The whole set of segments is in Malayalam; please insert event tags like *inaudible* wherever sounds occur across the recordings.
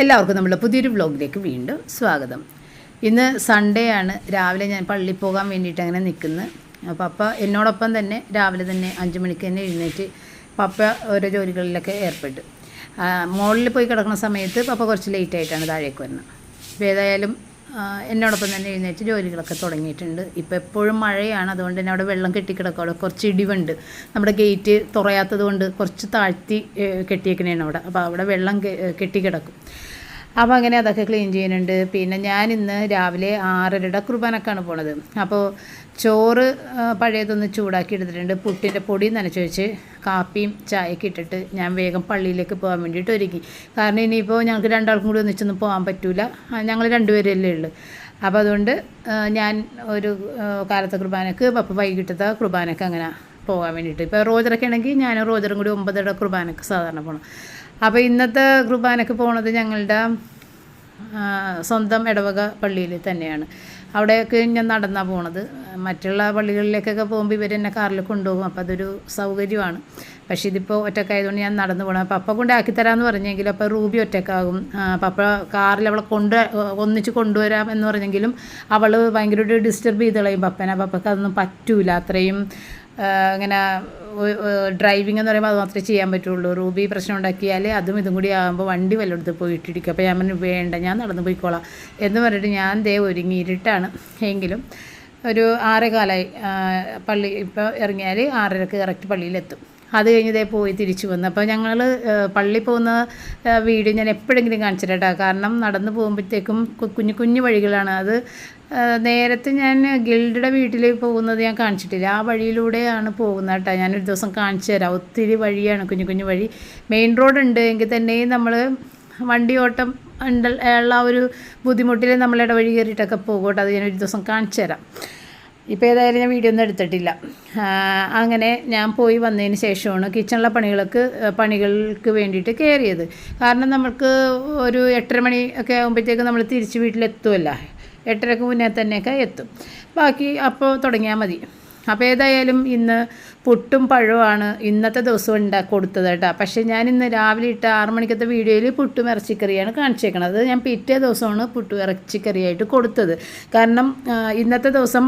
എല്ലാവർക്കും നമ്മുടെ പുതിയൊരു വ്ലോഗിലേക്ക് വീണ്ടും സ്വാഗതം. ഇന്ന് സൺഡേ ആണ്. രാവിലെ ഞാൻ പള്ളിയിൽ പോകാൻ വേണ്ടിയിട്ട് അങ്ങനെ നിൽക്കുന്നു. അപ്പോൾ പപ്പ എന്നോടൊപ്പം തന്നെ രാവിലെ തന്നെ അഞ്ച് മണിക്ക് തന്നെ എഴുന്നേറ്റ് പപ്പ ഓരോ ജോലികളിലൊക്കെ ഏർപ്പെട്ടു. മോളിൽ പോയി കിടക്കുന്ന സമയത്ത് പപ്പ കുറച്ച് ലേറ്റായിട്ടാണ് താഴേക്ക് വരുന്നത്. അപ്പോൾ ഏതായാലും എന്നോടൊപ്പം തന്നെ എഴുന്നേറ്റ് ജോലികളൊക്കെ തുടങ്ങിയിട്ടുണ്ട്. ഇപ്പോൾ എപ്പോഴും മഴയാണ് അതുകൊണ്ട് തന്നെ അവിടെ വെള്ളം കെട്ടിക്കിടക്കും. അവിടെ കുറച്ച് ഇടിവുണ്ട്. നമ്മുടെ ഗേറ്റ് തുറയാത്തത് കൊണ്ട് കുറച്ച് താഴ്ത്തി കെട്ടിയേക്കണേണ് അവിടെ. അപ്പോൾ അവിടെ വെള്ളം കെട്ടിക്കിടക്കും. അപ്പോൾ അങ്ങനെ അതൊക്കെ ക്ലീൻ ചെയ്യുന്നുണ്ട്. പിന്നെ ഞാൻ ഇന്ന് രാവിലെ ആറരയുടെ കുർബാനക്കാണ് പോണത്. അപ്പോൾ ചോറ് പഴയതൊന്ന് ചൂടാക്കി എടുത്തിട്ടുണ്ട്. പുട്ടിന്റെ പൊടി നനച്ച് വെച്ച് കാപ്പിയും ചായയൊക്കെ ഇട്ടിട്ട് ഞാൻ വേഗം പള്ളിയിലേക്ക് പോകാൻ വേണ്ടിയിട്ട് ഒരുക്കി കാരണം ഇനിയിപ്പോൾ ഞങ്ങൾക്ക് രണ്ടാൾക്കും കൂടി ഒന്നിച്ചൊന്നും പോകാൻ പറ്റില്ല ഞങ്ങൾ രണ്ടുപേരല്ലേ ഉള്ളൂ. അപ്പോൾ അതുകൊണ്ട് ഞാൻ ഒരു കാലത്തെ കുർബാനക്ക് അപ്പോൾ വൈകിട്ടത്തെ കുർബാനക്ക് അങ്ങനെ പോകാൻ വേണ്ടിയിട്ട്. ഇപ്പോൾ റോജറൊക്കെ ആണെങ്കിൽ ഞാനും റോജറും കൂടി ഒമ്പതര കുർബാനക്ക് സാധാരണ പോകണം അപ്പോൾ ഇന്നത്തെ കുർബാനക്ക് പോണത് ഞങ്ങളുടെ സ്വന്തം ഇടവക പള്ളിയിൽ തന്നെയാണ്. അവിടെയൊക്കെ ഞാൻ നടന്നാണ് പോണത്. മറ്റുള്ള പള്ളികളിലേക്കൊക്കെ പോകുമ്പോൾ ഇവർ എന്നെ കാറിൽ കൊണ്ടുപോകും. അപ്പോൾ അതൊരു സൗകര്യമാണ്. പക്ഷേ ഇതിപ്പോൾ ഒറ്റക്കായതുകൊണ്ട് ഞാൻ നടന്നു പോകണം അപ്പോൾ പപ്പ കൊണ്ട് ആക്കിത്തരാമെന്ന് പറഞ്ഞെങ്കിലും അപ്പോൾ റൂബി ഒറ്റക്കാകും. പപ്പ കാറിൽ അവളെ കൊണ്ട് ഒന്നിച്ച് കൊണ്ടുവരാം എന്ന് പറഞ്ഞെങ്കിലും അവൾ ഭയങ്കര ഒരു ഡിസ്റ്റർബ് ചെയ്ത് കളയും പപ്പനെ. പപ്പക്ക് അതൊന്നും പറ്റൂല. അത്രയും ഇങ്ങനെ ഡ്രൈവിംഗ് എന്ന് പറയുമ്പോൾ അത് മാത്രമേ ചെയ്യാൻ പറ്റുള്ളൂ. റൂബി പ്രശ്നം ഉണ്ടാക്കിയാൽ അതും ഇതും കൂടി ആകുമ്പോൾ വണ്ടി വല്ലയിടത്ത് പോയിട്ടിരിക്കും അപ്പോൾ ഞാൻ വേണ്ട ഞാൻ നടന്നു പോയിക്കോളാം. എന്ന് പറഞ്ഞിട്ട് ഞാൻ ദേ ഒരുങ്ങി ഇരുട്ടാണ് എങ്കിലും ഒരു ആറേകാലായി. പള്ളി ഇപ്പോൾ ഇറങ്ങിയാൽ ആറരക്ക് കറക്റ്റ് പള്ളിയിലെത്തും. അത് കഴിഞ്ഞ് ഇതേ പോയി തിരിച്ചു വന്നു. അപ്പോൾ ഞങ്ങൾ പള്ളി പോകുന്ന വീഡിയോ ഞാൻ എപ്പോഴെങ്കിലും കാണിച്ചിട്ടാ കാരണം നടന്നു പോകുമ്പോഴത്തേക്കും കുഞ്ഞു കുഞ്ഞു വഴികളാണ്. അത് നേരത്തെ ഞാൻ ഗിൽഡയുടെ വീട്ടിൽ പോകുന്നത് ഞാൻ കാണിച്ചിട്ടില്ല. ആ വഴിയിലൂടെയാണ് പോകുന്നത് കേട്ടോ. ഞാനൊരു ദിവസം കാണിച്ചു തരാം. ഒത്തിരി വഴിയാണ് കുഞ്ഞു കുഞ്ഞു വഴി. മെയിൻ റോഡ് ഉണ്ട് എങ്കിൽ തന്നെയും നമ്മൾ വണ്ടി ഓട്ടം ഉണ്ട് ഉള്ള ഒരു ബുദ്ധിമുട്ടിൽ നമ്മൾ ഇടവഴി കയറിയിട്ടൊക്കെ പോകും കേട്ടോ. അത് ഞാനൊരു ദിവസം കാണിച്ചു തരാം. ഇപ്പോൾ ഏതായാലും ഞാൻ വീഡിയോ ഒന്നും എടുത്തിട്ടില്ല. അങ്ങനെ ഞാൻ പോയി വന്നതിന് ശേഷമാണ് കിച്ചണിലെ പണികൾക്ക് പണികൾക്ക് വേണ്ടിയിട്ട് കയറിയത്. കാരണം നമുക്ക് ഒരു എട്ടര മണി ഒക്കെ ആകുമ്പോഴത്തേക്ക് നമ്മൾ തിരിച്ച് വീട്ടിലെത്തുമല്ലോ എട്ടരക്ക് മുന്നേ തന്നെയൊക്കെ എത്തും. ബാക്കി അപ്പോൾ തുടങ്ങിയാൽ മതി. അപ്പോൾ ഏതായാലും ഇന്ന് പുട്ടും പഴവുമാണ് ഇന്നത്തെ ദിവസം ഉണ്ടാക്കി കൊടുത്തത് കേട്ടോ. പക്ഷേ ഞാൻ ഇന്ന് രാവിലെ ഇട്ട ആറ് മണിക്കത്തെ വീഡിയോയിൽ പുട്ടും ഇറച്ചിക്കറിയാണ് കാണിച്ചേക്കണത്. ഞാൻ പിറ്റേ ദിവസമാണ് പുട്ടും ഇറച്ചിക്കറിയായിട്ട് കൊടുത്തത്. കാരണം ഇന്നത്തെ ദിവസം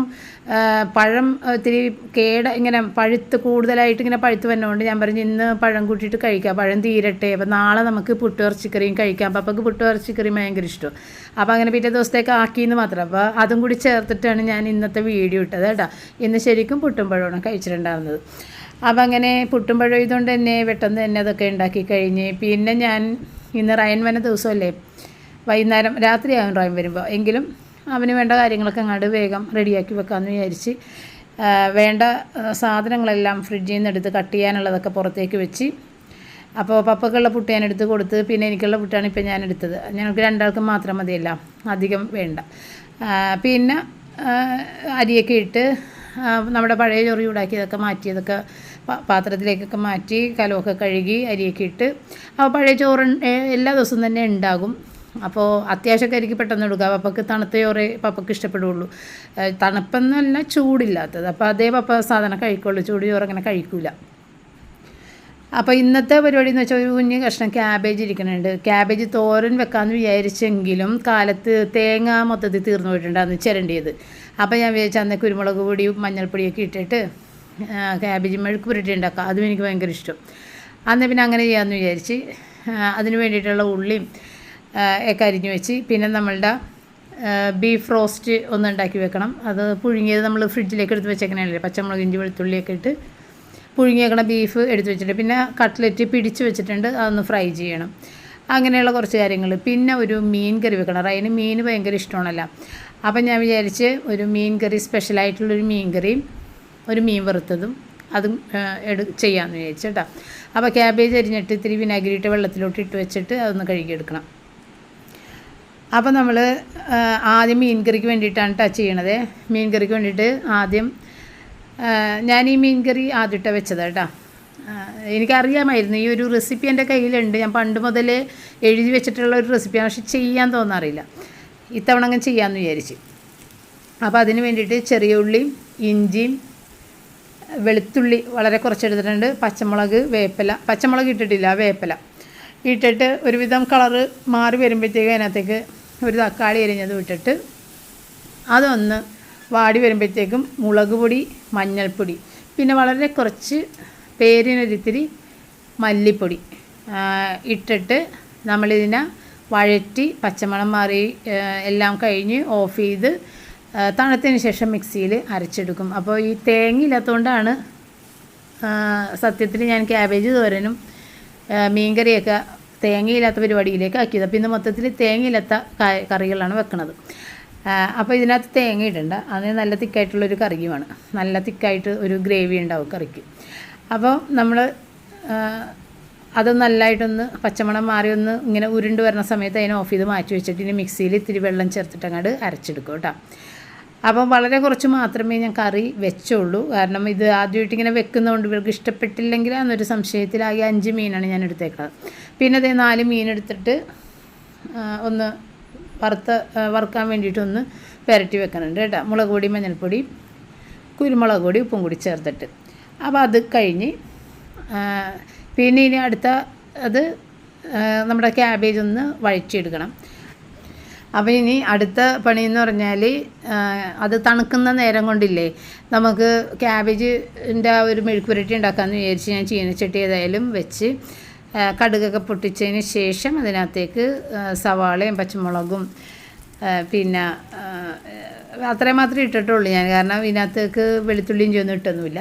പഴം ഇത്തിരി കേട ഇങ്ങനെ പഴുത്ത് കൂടുതലായിട്ട് ഇങ്ങനെ പഴുത്ത് വന്നതുകൊണ്ട് ഞാൻ പറഞ്ഞു ഇന്ന് പഴം കൂട്ടിയിട്ട് കഴിക്കാം. പഴം തീരട്ടെ. അപ്പോൾ നാളെ നമുക്ക് പുട്ടും ഇറച്ചിക്കറിയും കഴിക്കാം. അപ്പോൾ അപ്പക്ക് പുട്ടും ഇറച്ചിക്കറിയും ഭയങ്കര ഇഷ്ടം അപ്പോൾ അങ്ങനെ പിറ്റേ ദിവസത്തേക്ക് ആക്കിയെന്ന് മാത്രം. അപ്പോൾ അതും കൂടി ചേർത്തിട്ടാണ് ഞാൻ ഇന്നത്തെ വീഡിയോ ഇട്ടത് കേട്ടോ. ഇന്ന് ശരിക്കും പുട്ടുമ്പഴമാണ് കഴിച്ചിട്ടുണ്ടാകുന്നത് അപ്പോൾ അങ്ങനെ പുട്ടുമ്പഴം ഇതുകൊണ്ട് തന്നെ പെട്ടെന്ന് തന്നെ അതൊക്കെ ഉണ്ടാക്കി കഴിഞ്ഞ് പിന്നെ ഞാൻ ഇന്ന് റയൻ വന ദിവസമല്ലേ? വൈകുന്നേരം രാത്രിയാകും റയൻ വരുമ്പോൾ എങ്കിലും അവന് വേണ്ട കാര്യങ്ങളൊക്കെ അങ്ങോട്ട് വേഗം റെഡിയാക്കി വെക്കാമെന്ന് വിചാരിച്ച് വേണ്ട സാധനങ്ങളെല്ലാം ഫ്രിഡ്ജിൽ നിന്ന് എടുത്ത് കട്ട് ചെയ്യാനുള്ളതൊക്കെ പുറത്തേക്ക് വെച്ച് അപ്പോൾ പപ്പക്കുള്ള പുട്ട് ഞാൻ എടുത്ത് കൊടുത്ത് പിന്നെ എനിക്കുള്ള പുട്ടാണ് ഇപ്പോൾ ഞാൻ എടുത്തത്. ഞങ്ങൾക്ക് രണ്ടാൾക്കും മാത്രം മതിയല്ല അധികം വേണ്ട. പിന്നെ അരിയൊക്കെ ഇട്ട് നമ്മുടെ പഴയ ചൊറി ചൂടാക്കിയതൊക്കെ മാറ്റിയതൊക്കെ പാത്രത്തിലേക്കൊക്കെ മാറ്റി കലമൊക്കെ കഴുകി അരിയൊക്കെ ഇട്ട് അപ്പോൾ പഴയ ചോറ് എല്ലാ ദിവസവും തന്നെ ഉണ്ടാകും. അപ്പോൾ അത്യാവശ്യമൊക്കെ അരിക്ക് പെട്ടെന്ന് എടുക്കുക. പപ്പക്ക് തണുത്ത ചോറ് പപ്പക്ക് ഇഷ്ടപ്പെടുള്ളൂ. തണുപ്പെന്നല്ല ചൂടില്ലാത്തത്. അപ്പോൾ അതേ പപ്പ സാധനം കഴിക്കുള്ളൂ. ചൂട് ചോറ് അങ്ങനെ കഴിക്കൂല. അപ്പോൾ ഇന്നത്തെ പരിപാടി എന്ന് വെച്ചാൽ ഒരു കുഞ്ഞ് കഷ്ണം ക്യാബേജ് ഇരിക്കുന്നുണ്ട് ക്യാബേജ് തോരൻ വെക്കാമെന്ന് വിചാരിച്ചെങ്കിലും കാലത്ത് തേങ്ങ മൊത്തത്തിൽ തീർന്നു പോയിട്ടുണ്ടായിരുന്നു ചിരണ്ടിയത്. അപ്പോൾ ഞാൻ വിചാരിച്ചു അന്ന് കുരുമുളക് പൊടിയും മഞ്ഞൾപ്പൊടിയൊക്കെ ഇട്ടിട്ട് ക്യാബേജ് മെഴുക്ക് പുരട്ടി ഉണ്ടാക്കാം. അതും എനിക്ക് ഭയങ്കര ഇഷ്ടം. അന്ന് പിന്നെ അങ്ങനെ ചെയ്യാമെന്ന് വിചാരിച്ച് അതിന് വേണ്ടിയിട്ടുള്ള ഉള്ളിയും ഒക്കെ അരിഞ്ഞു വെച്ച് പിന്നെ നമ്മളുടെ ബീഫ് റോസ്റ്റ് ഒന്ന് ഉണ്ടാക്കി വെക്കണം. അത് പുഴുങ്ങിയത് നമ്മൾ ഫ്രിഡ്ജിലേക്ക് എടുത്ത് വെച്ചേക്കണല്ലേ പച്ചമുളക് ഇഞ്ചി വെളുത്തുള്ളിയൊക്കെ ഇട്ട് പുഴുങ്ങിയേക്കണ ബീഫ് എടുത്ത് വെച്ചിട്ട് പിന്നെ കട്ട്ലറ്റ് പിടിച്ച് വെച്ചിട്ടുണ്ട്. അതൊന്ന് ഫ്രൈ ചെയ്യണം. അങ്ങനെയുള്ള കുറച്ച് കാര്യങ്ങൾ പിന്നെ ഒരു മീൻ കറി വെക്കണം. റൈന് മീൻ ഭയങ്കര ഇഷ്ടമാണല്ലോ. അപ്പം ഞാൻ വിചാരിച്ച് ഒരു മീൻ കറി സ്പെഷ്യലായിട്ടുള്ളൊരു മീൻ കറിയും ഒരു മീൻ വറുത്തതും അതും എടു ചെയ്യാമെന്ന് വിചാരിച്ചു കേട്ടോ. അപ്പോൾ ക്യാബേജ് അരിഞ്ഞിട്ട് ഇത്തിരി വിനാഗിരിയിട്ട് വെള്ളത്തിലോട്ട് ഇട്ട് വെച്ചിട്ട് അതൊന്ന് കഴുകിയെടുക്കണം അപ്പോൾ നമ്മൾ ആദ്യം മീൻ കറിക്ക് വേണ്ടിയിട്ടാണ് ടച്ച് ചെയ്യണത്. മീൻ കറിക്ക് വേണ്ടിയിട്ട് ആദ്യം ഞാൻ ഈ മീൻ കറി ആദ്യമായിട്ട് വെച്ചത് കേട്ടോ. എനിക്കറിയാമായിരുന്നു ഈ ഒരു റെസിപ്പി എന്റെ കയ്യിലുണ്ട്. ഞാൻ പണ്ട് മുതലേ എഴുതി വെച്ചിട്ടുള്ള ഒരു റെസിപ്പിയാണ് പക്ഷെ ചെയ്യാൻ തോന്നാറില്ല ഇത്തവണ അങ്ങനെ ചെയ്യാമെന്ന് വിചാരിച്ച്. അപ്പോൾ അതിന് വേണ്ടിയിട്ട് ചെറിയ ഉള്ളിയും ഇഞ്ചിയും വെളുത്തുള്ളി വളരെ കുറച്ചെടുത്തിട്ടുണ്ട് പച്ചമുളക് വേപ്പില. പച്ചമുളക് ഇട്ടിട്ടില്ല വേപ്പില. ഇട്ടിട്ട് ഒരുവിധം കളറ് മാറി വരുമ്പോഴത്തേക്ക് അതിനകത്തേക്ക് ഒരു തക്കാളി എരിഞ്ഞത് ഇട്ടിട്ട് അതൊന്ന് വാടി വരുമ്പോഴത്തേക്കും മുളക് പൊടി മഞ്ഞൾപ്പൊടി പിന്നെ വളരെ കുറച്ച് പേരിനൊരിത്തിരി മല്ലിപ്പൊടി ഇട്ടിട്ട് നമ്മളിതിനെ വഴറ്റി പച്ചമണം മാറി എല്ലാം കഴിഞ്ഞ് ഓഫ് ചെയ്ത് തണുത്തതിന് ശേഷം മിക്സിയിൽ അരച്ചെടുക്കും. അപ്പോൾ ഈ തേങ്ങ ഇല്ലാത്തതുകൊണ്ടാണ് സത്യത്തിൽ ഞാൻ ക്യാബേജ് തോരനും മീൻകറിയൊക്കെ തേങ്ങയില്ലാത്ത പരിപാടിയിലേക്ക് ആക്കിയത്. അപ്പോൾ ഇന്ന് മൊത്തത്തിൽ തേങ്ങയില്ലാത്ത കറികളാണ് വെക്കണത്. അപ്പോൾ ഇതിനകത്ത് തേങ്ങ ഇടണ്ട. അത് നല്ല തിക്കായിട്ടുള്ളൊരു കറിയുമാണ്. നല്ല തിക്കായിട്ട് ഒരു ഗ്രേവി ഉണ്ടാവും കറിക്ക്. അപ്പോൾ നമ്മൾ അത് നല്ലതായിട്ടൊന്ന് പച്ചമണം മാറി ഒന്ന് ഇങ്ങനെ ഉരുണ്ട് വരുന്ന സമയത്ത് അതിനെ ഓഫ് ചെയ്ത് മാറ്റി വെച്ചിട്ട് ഇനി മിക്സിയിൽ ഇത്തിരി വെള്ളം ചേർത്തിട്ട് അങ്ങോട്ട് അരച്ചെടുക്കും കേട്ടോ. അപ്പോൾ വളരെ കുറച്ച് മാത്രമേ ഞാൻ കറി വെച്ചുള്ളൂ. കാരണം ഇത് ആദ്യമായിട്ട് ഇങ്ങനെ വെക്കുന്നതുകൊണ്ട് ഇവർക്ക് ഇഷ്ടപ്പെട്ടില്ലെങ്കിൽ എന്നൊരു സംശയത്തിലായി അഞ്ച് മീനാണ് ഞാൻ എടുത്തേക്കുന്നത് പിന്നെ അതേ നാല് മീൻ എടുത്തിട്ട് ഒന്ന് വറുത്ത് വറുക്കാൻ വേണ്ടിയിട്ടൊന്ന് പുരട്ടി വെക്കുന്നുണ്ട് കേട്ടോ. മുളക് പൊടി മഞ്ഞൾപ്പൊടി കുരുമുളക് പൊടി ഉപ്പും കൂടി ചേർത്തിട്ട്. അപ്പോൾ അത് കഴിഞ്ഞ് പിന്നെ ഇനി അടുത്ത അത് നമ്മുടെ ക്യാബേജ് ഒന്ന് വഴറ്റിയെടുക്കണം. അപ്പോൾ ഇനി അടുത്ത പണി എന്ന് പറഞ്ഞാൽ അത് തണുക്കുന്ന നേരം കൊണ്ടില്ലേ നമുക്ക് ക്യാബേജിന്റെ ആ ഒരു മെഴുക്കുപുരട്ടി ഉണ്ടാക്കാമെന്ന് വിചാരിച്ച് ഞാൻ ചീനച്ചട്ടി ഏതായാലും വെച്ച് കടുകൊക്കെ പൊട്ടിച്ചതിന് ശേഷം അതിനകത്തേക്ക് സവാളയും പച്ചമുളകും പിന്നെ അത്രയും മാത്രമേ ഇട്ടിട്ടുള്ളൂ ഞാൻ. കാരണം ഇതിനകത്തേക്ക് വെളുത്തുള്ളിയും ചെന്നും ഇട്ടൊന്നുമില്ല.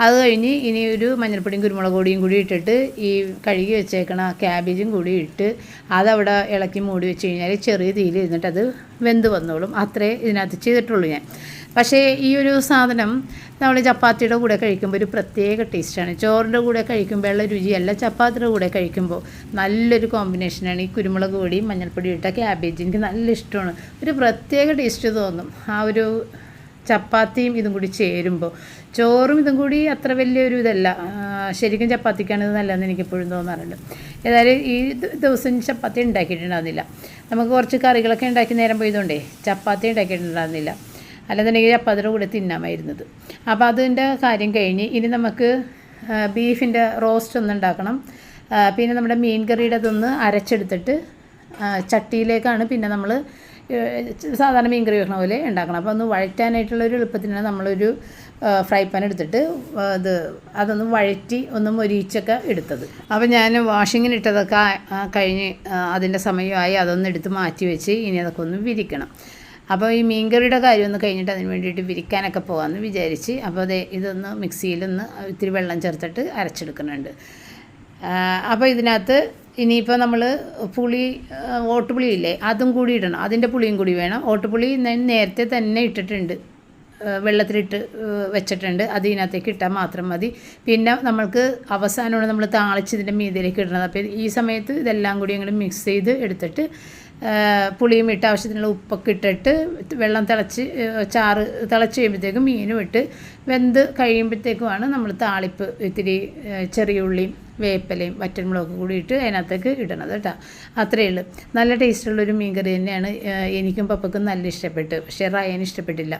അത് കഴിഞ്ഞ് ഇനി ഒരു മഞ്ഞൾപ്പൊടിയും കുരുമുളക് പൊടിയും കൂടി ഇട്ടിട്ട് ഈ കഴുകി വെച്ചേക്കണ ക്യാബേജും കൂടി ഇട്ട് അതവിടെ ഇളക്കി മൂടി വെച്ച് കഴിഞ്ഞാൽ ചെറിയ തീയിൽ ഇരുന്നിട്ട് അത് വെന്ത് വന്നോളും. അത്രേ ഇതിനകത്ത് ചെയ്തിട്ടുള്ളൂ ഞാൻ. പക്ഷേ ഈ ഒരു സാധനം നമ്മൾ ചപ്പാത്തിയുടെ കൂടെ കഴിക്കുമ്പോൾ ഒരു പ്രത്യേക ടേസ്റ്റാണ്. ചോറിന്റെ കൂടെ കഴിക്കുമ്പോഴുള്ള രുചിയല്ല ചപ്പാത്തിയുടെ കൂടെ കഴിക്കുമ്പോൾ നല്ലൊരു കോമ്പിനേഷനാണ് ഈ കുരുമുളക് പൊടിയും മഞ്ഞൾപ്പൊടി ഇട്ട ക്യാബേജ്. എനിക്ക് നല്ല ഇഷ്ടമാണ്. ഒരു പ്രത്യേക ടേസ്റ്റ് തോന്നും. ആ ഒരു ചപ്പാത്തിയും ഇതും കൂടി ചേരുമ്പോൾ. ചോറും ഇതും കൂടി അത്ര വലിയൊരു ഇതല്ല. ശരിക്കും ചപ്പാത്തിക്കാണ് ഇത് നല്ലതെന്ന് എനിക്ക് എപ്പോഴും തോന്നാറുണ്ട്. ഏതായാലും ഈ ദിവസം ചപ്പാത്തി ഉണ്ടാക്കിയിട്ടുണ്ടാകുന്നില്ല നമുക്ക് കുറച്ച് കറികളൊക്കെ ഉണ്ടാക്കി നേരം പോയതുകൊണ്ടേ ചപ്പാത്തി ഉണ്ടാക്കിയിട്ടുണ്ടാകുന്നില്ല അല്ലെന്നുണ്ടെങ്കിൽ ചപ്പാത്തിയുടെ കൂടെ തിന്നാമായിരുന്നത്. അപ്പോൾ അതിന്റെ കാര്യം കഴിഞ്ഞ് ഇനി നമുക്ക് ബീഫിന്റെ റോസ്റ്റ് ഒന്ന് ഉണ്ടാക്കണം. പിന്നെ നമ്മുടെ മീൻ കറിയുടെ അതൊന്ന് അരച്ചെടുത്തിട്ട് ചട്ടിയിലേക്കാണ് പിന്നെ നമ്മൾ സാധാരണ മീൻ കറി വെക്കണ പോലെ ഉണ്ടാക്കണം. അപ്പോൾ ഒന്ന് വഴറ്റാനായിട്ടുള്ള ഒരു എളുപ്പത്തിനാണ് നമ്മളൊരു ഫ്രൈ പാൻ എടുത്തിട്ട് അത് അതൊന്ന് വഴറ്റി ഒന്ന് മൊരീച്ചൊക്കെ എടുത്തത്. അപ്പോൾ ഞാൻ വാഷിങ്ങിന് ഇട്ടതൊക്കെ കഴിഞ്ഞ് അതിന്റെ സമയമായി അതൊന്ന് എടുത്ത് മാറ്റി വെച്ച് ഇനി അതൊക്കെ ഒന്ന് വിരിക്കണം. അപ്പോൾ ഈ മീൻകറിയുടെ കാര്യം ഒന്ന് കഴിഞ്ഞിട്ട് അതിന് വേണ്ടിയിട്ട് വിരിക്കാനൊക്കെ പോകാമെന്ന് വിചാരിച്ച് അപ്പോൾ അതെ ഇതൊന്ന് മിക്സിയിലൊന്ന് ഇത്തിരി വെള്ളം ചേർത്തിട്ട് അരച്ചെടുക്കുന്നുണ്ട്. അപ്പോൾ ഇതിനകത്ത് ഇനിയിപ്പോൾ നമ്മൾ പുളി ഓട്ടുപുളി ഇല്ലേ അതും കൂടി ഇടണം. അതിന്റെ പുളിയും കൂടി വേണം. ഓട്ടുപുളി ഞാൻ നേരത്തെ തന്നെ ഇട്ടിട്ടുണ്ട്. വെള്ളത്തിലിട്ട് വെച്ചിട്ടുണ്ട്. അത് ഇതിനകത്തേക്ക് ഇട്ടാൽ മാത്രം മതി. പിന്നെ നമ്മൾക്ക് അവസാനമാണ് നമ്മൾ താളിച്ച് ഇതിന്റെ മീതിലേക്ക് ഇടണത്. അപ്പോൾ ഈ സമയത്ത് ഇതെല്ലാം കൂടി അങ്ങോട്ട് മിക്സ് ചെയ്ത് എടുത്തിട്ട് പുളിയും ഇട്ട് ആവശ്യത്തിനുള്ള ഉപ്പൊക്കെ ഇട്ടിട്ട് വെള്ളം തിളച്ച് ചാറ് തിളച്ച് കഴിയുമ്പോഴത്തേക്കും മീനും ഇട്ട് വെന്ത് കഴിയുമ്പോഴത്തേക്കുമാണ് നമ്മൾ താളിപ്പ് ഇത്തിരി ചെറിയ ഉള്ളിയും വേപ്പിലയും വറ്റൻമുളകൊക്കെ കൂടി ഇട്ട് അതിനകത്തേക്ക് ഇടണത് കേട്ടോ. അത്രയേ ഉള്ളൂ. നല്ല ടേസ്റ്റുള്ളൊരു മീൻകറി തന്നെയാണ് എനിക്കും പപ്പക്കും നല്ല ഇഷ്ടപ്പെട്ടു. പക്ഷേ റയന് ഇഷ്ടപ്പെട്ടില്ല.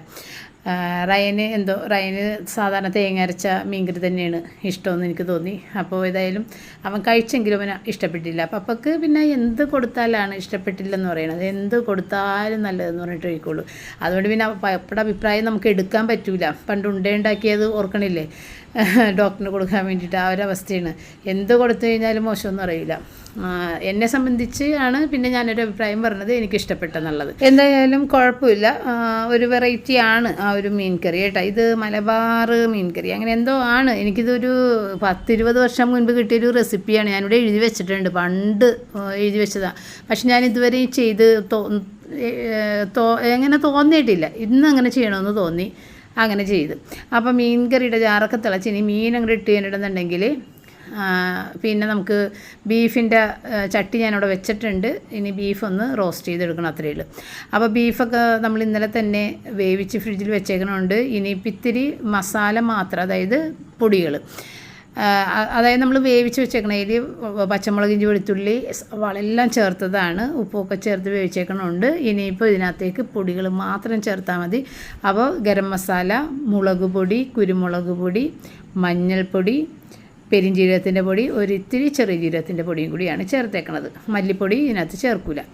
റയന് എന്തോ റയന് സാധാരണ തേങ്ങ അരച്ച മീൻകറി തന്നെയാണ് ഇഷ്ടമെന്ന് എനിക്ക് തോന്നി. അപ്പോൾ ഏതായാലും അവൻ കഴിച്ചെങ്കിലും അവന് ഇഷ്ടപ്പെട്ടില്ല. പപ്പക്ക് പിന്നെ എന്ത് കൊടുത്താലാണ് ഇഷ്ടപ്പെട്ടില്ലെന്ന് പറയണത്. എന്ത് കൊടുത്താലും നല്ലതെന്ന് പറഞ്ഞിട്ട് കഴിക്കുള്ളൂ അതുകൊണ്ട് പിന്നെ പപ്പയുടെ അഭിപ്രായം നമുക്ക് എടുക്കാൻ പറ്റൂല. പണ്ട് ഉണ്ടയുണ്ടാക്കിയത് ഓർക്കണില്ലേ? *laughs* ഡോക്ടറിന് കൊടുക്കാൻ വേണ്ടിയിട്ട് ആ ഒരു അവസ്ഥയാണ്. എന്ത് കൊടുത്തു കഴിഞ്ഞാലും മോശമൊന്നും അറിയില്ല. എന്നെ സംബന്ധിച്ച് ആണ് പിന്നെ ഞാനൊരു അഭിപ്രായം പറഞ്ഞത് എനിക്ക് ഇഷ്ടപ്പെട്ടെന്നുള്ളത്. എന്തായാലും കുഴപ്പമില്ല. ഒരു വെറൈറ്റി ആണ് ആ ഒരു മീൻ കറി കേട്ടോ. ഇത് മലബാർ മീൻ കറി അങ്ങനെ എന്തോ ആണ്. എനിക്കിതൊരു പത്തിരുപത് വർഷം മുൻപ് കിട്ടിയൊരു റെസിപ്പിയാണ്. ഞാനിവിടെ എഴുതി വെച്ചിട്ടുണ്ട്. പണ്ട് എഴുതി വെച്ചതാണ് പക്ഷെ ഞാൻ ഇതുവരെ ചെയ്ത് തോ എങ്ങനെ തോന്നിയിട്ടില്ല. ഇന്ന് അങ്ങനെ ചെയ്യണമെന്ന് തോന്നി. അങ്ങനെ ചെയ്തു. അപ്പം മീൻ കറിയുടെ ജാറൊക്കെ തിളച്ച് ഇനി മീൻ അങ്ങോട്ട് ഇട്ട് പിന്നെ നമുക്ക് ബീഫിന്റെ ചട്ടി ഞാനിവിടെ വെച്ചിട്ടുണ്ട്. ഇനി ബീഫ് ഒന്ന് റോസ്റ്റ് ചെയ്തെടുക്കണം അത്രയേ ഉള്ളൂ. അപ്പോൾ ബീഫൊക്കെ നമ്മൾ ഇന്നലെ തന്നെ വേവിച്ച് ഫ്രിഡ്ജിൽ വെച്ചേക്കണമുണ്ട് ഇനി ഇത്തിരി മസാല മാത്രം അതായത് പൊടികൾ. അതായത് നമ്മൾ വേവിച്ച് വെച്ചേക്കണതിൽ പച്ചമുളക് ഇഞ്ചി വെളുത്തുള്ളി വളെല്ലാം ചേർത്തതാണ്. ഉപ്പൊക്കെ ചേർത്ത് വേവിച്ചേക്കണമുണ്ട് ഇനിയിപ്പോൾ ഇതിനകത്തേക്ക് പൊടികൾ മാത്രം ചേർത്താൽ മതി. അപ്പോൾ ഗരം മസാല മുളക് പൊടി കുരുമുളക് പൊടി മഞ്ഞൾപ്പൊടി പെരിഞ്ജീരകത്തിന്റെ പൊടി ഒരിത്തിരി ചെറിയ ജീരകത്തിന്റെ പൊടിയും കൂടിയാണ് ചേർത്തേക്കണത്. മല്ലിപ്പൊടി ഇതിനകത്ത് ചേർക്കില്ല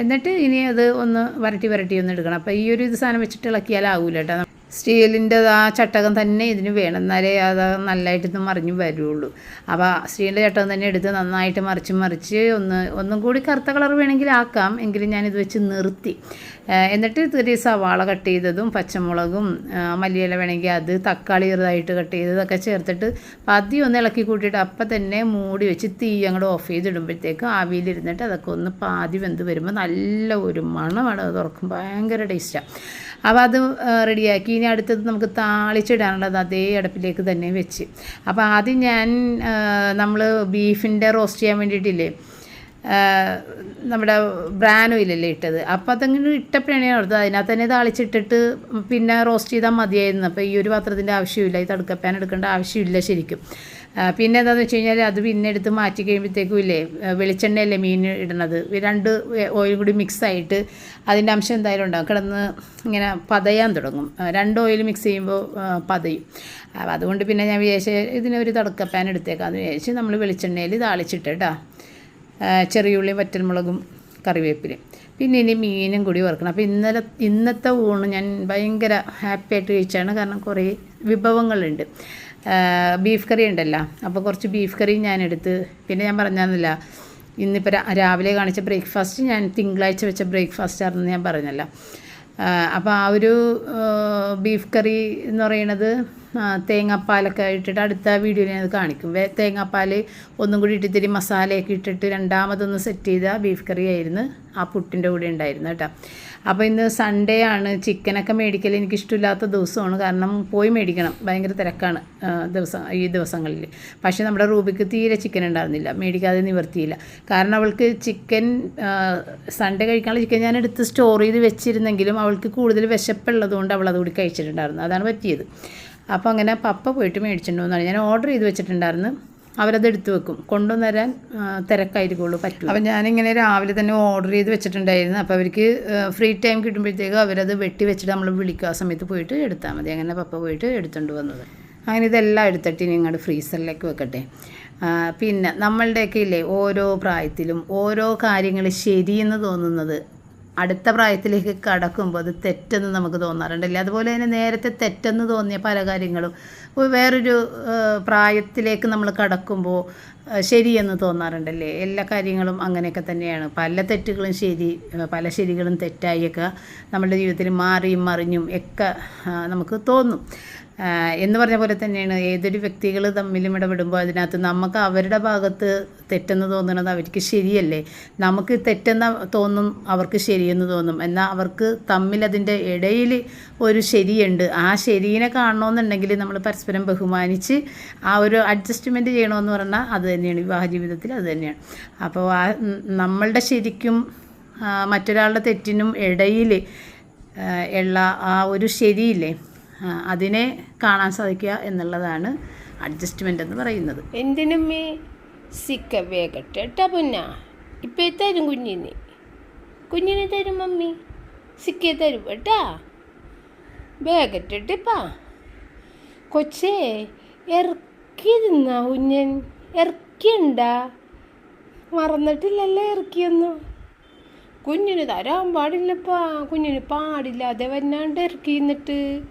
എന്നിട്ട് ഇനി അത് ഒന്ന് വരട്ടി വരട്ടി ഒന്ന് എടുക്കണം. അപ്പോൾ ഈ ഒരു ഇത് സാധനം വെച്ചിട്ട് ഇളക്കിയാലാവൂല കേട്ടോ സ്റ്റീലിന്റെ ആ ചട്ടകം തന്നെ ഇതിന് വേണം. എന്നാലേ അത് നല്ലതായിട്ട് ഇത് മറിഞ്ഞ് വരുള്ളൂ. അപ്പോൾ സ്റ്റീലിന്റെ ചട്ടകം തന്നെ എടുത്ത് നന്നായിട്ട് മറിച്ച് മറിച്ച് ഒന്ന് ഒന്നും കൂടി കറുത്ത കളർ വേണമെങ്കിൽ ആക്കാം. എങ്കിലും ഞാനിത് വെച്ച് നിർത്തി. എന്നിട്ട് ഇത്തിരി സവാള കട്ട് ചെയ്തതും പച്ചമുളകും മല്ലിയില വേണമെങ്കിൽ അത് തക്കാളി ചെറുതായിട്ട് കട്ട് ചെയ്തതൊക്കെ ചേർത്തിട്ട് പതി ഒന്ന് ഇളക്കി കൂട്ടിയിട്ട് അപ്പം തന്നെ മൂടി വെച്ച് തീ അങ്ങോട്ട് ഓഫ് ചെയ്തിടുമ്പോഴത്തേക്കും ആവിയിലിരുന്നിട്ട് അതൊക്കെ ഒന്ന് പാതി വെന്ത് വരുമ്പോൾ നല്ല ഒരു മണമാണ്. അത് തുറക്കും ഭയങ്കര ടേസ്റ്റാണ് അപ്പോൾ അത് റെഡിയാക്കി. ഇനി അടുത്തത് നമുക്ക് താളിച്ചിടാനുള്ളത് അതേ അടുപ്പിലേക്ക് തന്നെ വെച്ച്. അപ്പോൾ ആദ്യം ഞാൻ നമ്മൾ ബീഫിന്റെ റോസ്റ്റ് ചെയ്യാൻ വേണ്ടിയിട്ടില്ലേ നമ്മുടെ ബ്രാൻ ഓയിലല്ലേ ഇട്ടത്. അപ്പോൾ അതങ്ങനെ ഇട്ടപ്പോഴാണ് ഓർത്തത് അതിനകത്ത് തന്നെ താളിച്ചിട്ടിട്ട് പിന്നെ റോസ്റ്റ് ചെയ്താൽ മതിയായിരുന്നു. അപ്പോൾ ഈ ഒരു പാത്രത്തിന്റെ ആവശ്യമില്ല ഈ തടുക്കപ്പാൻ എടുക്കേണ്ട ആവശ്യമില്ല ശരിക്കും. പിന്നെ എന്താണെന്ന് വെച്ച് കഴിഞ്ഞാൽ അത് പിന്നെ എടുത്ത് മാറ്റി കഴിയുമ്പോഴത്തേക്കും ഇല്ലേ വെളിച്ചെണ്ണയല്ലേ മീൻ ഇടണത് രണ്ട് ഓയിൽ കൂടി മിക്സ് ആയിട്ട് അതിന്റെ അംശം എന്തായാലും ഉണ്ടാകും കിടന്ന് ഇങ്ങനെ പതയാൻ തുടങ്ങും. രണ്ട് ഓയിൽ മിക്സ് ചെയ്യുമ്പോൾ പതയും. അതുകൊണ്ട് പിന്നെ ഞാൻ വിചാരിച്ച ഇതിനൊരു തടുക്കപ്പാൻ എടുത്തേക്കാന്ന് വിചാരിച്ച് നമ്മൾ വെളിച്ചെണ്ണയിൽ താളിച്ചിട്ട് കേട്ടോ ചെറിയുള്ളിയും വറ്റൽമുളകും കറിവേപ്പിലയും. പിന്നെ ഇനി മീനും കൂടി വറുക്കണം. അപ്പോൾ ഇന്നലെ ഇന്നത്തെ ഊണ് ഞാൻ ഭയങ്കര ഹാപ്പി ആയിട്ട് കഴിച്ചാണ്. കാരണം കുറേ വിഭവങ്ങളുണ്ട്. ബീഫ് കറി ഉണ്ടല്ലോ. അപ്പോൾ കുറച്ച് ബീഫ് കറി ഞാൻ എടുത്ത് പിന്നെ ഞാൻ പറഞ്ഞതെന്നില്ല ഇന്നിപ്പോൾ രാവിലെ കാണിച്ച ബ്രേക്ക്ഫാസ്റ്റ് ഞാൻ തിങ്കളാഴ്ച വെച്ച ബ്രേക്ക്ഫാസ്റ്റ് ആണെന്ന് ഞാൻ പറഞ്ഞല്ലോ. അപ്പോൾ ആ ഒരു ബീഫ് കറി എന്ന് പറയുന്നത് തേങ്ങാപ്പാലൊക്കെ ഇട്ടിട്ട് അടുത്ത വീഡിയോയിൽ ഞാനത് കാണിക്കും. തേങ്ങാപ്പാൽ ഒന്നും കൂടി ഇട്ട് ഇത്തിരി മസാലയൊക്കെ ഇട്ടിട്ട് രണ്ടാമതൊന്ന് സെറ്റ് ചെയ്ത ബീഫ് കറി ആയിരുന്നു ആ പുട്ടിന്റെ കൂടെ ഉണ്ടായിരുന്നു കേട്ടോ. അപ്പോൾ ഇന്ന് സൺഡേ ആണ്. ചിക്കനൊക്കെ മേടിക്കൽ എനിക്കിഷ്ടമില്ലാത്ത ദിവസമാണ്. കാരണം പോയി മേടിക്കണം. ഭയങ്കര തിരക്കാണ് ദിവസം ഈ ദിവസങ്ങളിൽ. പക്ഷേ നമ്മുടെ റൂബിക്ക് തീരെ ചിക്കൻ ഉണ്ടായിരുന്നില്ല. മേടിക്കാതെ നിവർത്തിയില്ല. കാരണം അവൾക്ക് ചിക്കൻ സൺഡേ കഴിക്കാനുള്ള ചിക്കൻ ഞാൻ എടുത്ത് സ്റ്റോർ ചെയ്ത് വെച്ചിരുന്നെങ്കിലും അവൾക്ക് കൂടുതൽ വിശപ്പുള്ളതുകൊണ്ട് അവൾ അതുകൂടി കഴിച്ചിട്ടുണ്ടായിരുന്നു. അതാണ് പറ്റിയത്. അപ്പോൾ അങ്ങനെ പപ്പ പോയിട്ട് മേടിച്ചിട്ടുണ്ടെന്നാണ്. ഞാൻ ഓർഡർ ചെയ്ത് വെച്ചിട്ടുണ്ടായിരുന്നു. അവരത് എടുത്തു വെക്കും. കൊണ്ടുവന്നരാൻ ആ, തിരക്കായിരിക്കുള്ളൂ പറ്റും അപ്പം ഞാനിങ്ങനെ രാവിലെ തന്നെ ഓർഡർ ചെയ്ത് വെച്ചിട്ടുണ്ടായിരുന്നു. അപ്പോൾ അവർക്ക് ഫ്രീ ടൈം കിട്ടുമ്പോഴത്തേക്കും അവരത് വെട്ടി വെച്ചിട്ട് നമ്മൾ വിളിക്കുക ആ സമയത്ത് പോയിട്ട് എടുത്താൽ മതി. അങ്ങനെ പപ്പ പോയിട്ട് എടുത്തുകൊണ്ട് വന്നത്. അങ്ങനെ ഇതെല്ലാം എടുത്തിട്ട് ഇനി ഫ്രീസറിലേക്ക് വെക്കട്ടെ. പിന്നെ നമ്മളുടെയൊക്കെ ഇല്ലേ ഓരോ പ്രായത്തിലും ഓരോ കാര്യങ്ങൾ ശരിയെന്ന് തോന്നുന്നത് അടുത്ത പ്രായത്തിലേക്ക് കടക്കുമ്പോൾ അത് തെറ്റെന്ന് നമുക്ക് തോന്നാറുണ്ടല്ലേ? അതുപോലെ തന്നെ നേരത്തെ തെറ്റെന്ന് തോന്നിയ പല കാര്യങ്ങളും. വേറൊരു പ്രായത്തിലേക്ക് നമ്മൾ കടക്കുമ്പോൾ ശരിയെന്ന് തോന്നാറുണ്ടല്ലേ? എല്ലാ കാര്യങ്ങളും അങ്ങനെയൊക്കെ തന്നെയാണ്. പല തെറ്റുകളും ശരി പല ശരികളും തെറ്റായൊക്കെ നമ്മുടെ ജീവിതത്തിൽ മാറിയും മറിഞ്ഞും ഒക്കെ നമുക്ക് തോന്നും. എന്ന് പറഞ്ഞ പോലെ തന്നെയാണ് ഏതൊരു വ്യക്തികൾ തമ്മിലും ഇടപെടുമ്പോൾ അതിനകത്ത് നമുക്ക് അവരുടെ ഭാഗത്ത് തെറ്റെന്ന് തോന്നുന്നത് അവർക്ക് ശരിയല്ലേ? നമുക്ക് തെറ്റെന്ന് തോന്നും അവർക്ക് ശരിയെന്ന് തോന്നും. എന്നാൽ അവർക്ക് തമ്മിൽ അതിന്റെ ഇടയിൽ ഒരു ശരിയുണ്ട്. ആ ശരീനെ കാണണമെന്നുണ്ടെങ്കിൽ നമ്മൾ പരസ്പരം ബഹുമാനിച്ച് ആ ഒരു അഡ്ജസ്റ്റ്മെന്റ് ചെയ്യണമെന്ന് പറഞ്ഞാൽ അത് തന്നെയാണ്. വിവാഹ ജീവിതത്തിൽ അത് തന്നെയാണ്. അപ്പോൾ ആ നമ്മളുടെ ശരിക്കും മറ്റൊരാളുടെ തെറ്റിനും ഇടയിൽ ഉള്ള ആ ഒരു ശരിയില്ലേ? അതിനെ കാണാൻ സാധിക്കുക എന്നുള്ളതാണ് അഡ്ജസ്റ്റ്മെന്റ് എന്ന് പറയുന്നത്. എന്തിനമ്മേ സിക്ക വേഗട്ടെ കേട്ടാ ഇപ്പേ ഇപ്പം തരും കുഞ്ഞിന്. കുഞ്ഞിനെ തരും മമ്മി. സിക്കേ തരും കേട്ടാ. വേഗട്ടിട്ടിപ്പാ കൊച്ചേ ഇറക്കി തിന്നാ കുഞ്ഞൻ. ഇറക്കിയുണ്ടാ. മറന്നിട്ടില്ലല്ലേ ഇറക്കിയൊന്നും. കുഞ്ഞിന് തരാൻ പാടില്ലപ്പാ. കുഞ്ഞിന് പാടില്ലാതെ വന്നാണ്ട് ഇറക്കി എന്നിട്ട്